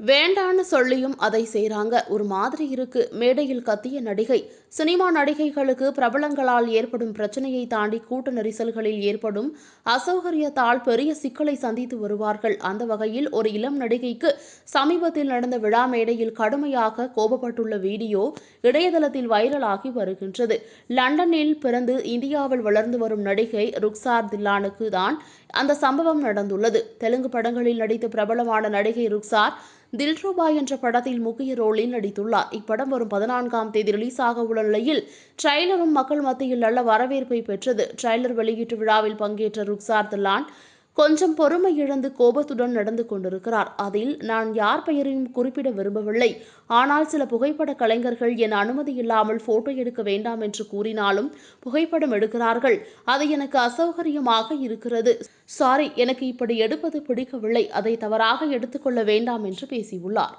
வேண்டான்னு சொல்லியும் அதை செய்கிறாங்க ஒரு மாதிரி இருக்கு. மேடையில் கத்திய நடிகை. சினிமா நடிகைகளுக்கு பிரபலங்களால் ஏற்படும் பிரச்சனையை தாண்டி கூட்ட நெரிசல்களில் ஏற்படும் அசௌகரியத்தால் பெரிய சிக்கலை சந்தித்து வருவார்கள். அந்த வகையில் ஒரு இளம் நடிகைக்கு சமீபத்தில் நடந்த விழா மேடையில் கடுமையாக கோபப்பட்டுள்ள வீடியோ இணையதளத்தில் வைரலாகி வருகின்றது. லண்டனில் பிறந்து இந்தியாவில் வளர்ந்து வரும் நடிகை ருக்சார் தில்லானுக்கு தான் அந்த சம்பவம் நடந்துள்ளது. தெலுங்கு படங்களில் நடித்து பிரபலமான நடிகை ருக்சார் தில்ரூபாய் என்ற படத்தில் முக்கிய ரோலில் நடித்துள்ளார். இப்படம் வரும் பதினான்காம் தேதி ரிலீஸ் ஆக உள்ள நிலையில் ட்ரெய்லரும் மக்கள் மத்தியில் நல்ல வரவேற்பை பெற்றது. ட்ரெய்லர் வெளியீட்டு விழாவில் பங்கேற்ற ருக்சார் தில்லான் கொஞ்சம் பொறுமை இழந்து கோபத்துடன் நடந்து கொண்டிருக்கிறார். அதில் நான் யார் பெயரையும் குறிப்பிட விரும்பவில்லை. ஆனால் சில புகைப்பட கலைஞர்கள் என் அனுமதி இல்லாமல் போட்டோ எடுக்க வேண்டாம் என்று கூறினாலும் புகைப்படம் எடுக்கிறார்கள். அது எனக்கு அசௌகரியமாக இருக்கிறது. சாரி எனக்கு இப்படி எடுப்பது பிடிக்கவில்லை. அதை தவறாக எடுத்துக்கொள்ள வேண்டாம் என்று பேசியுள்ளார்.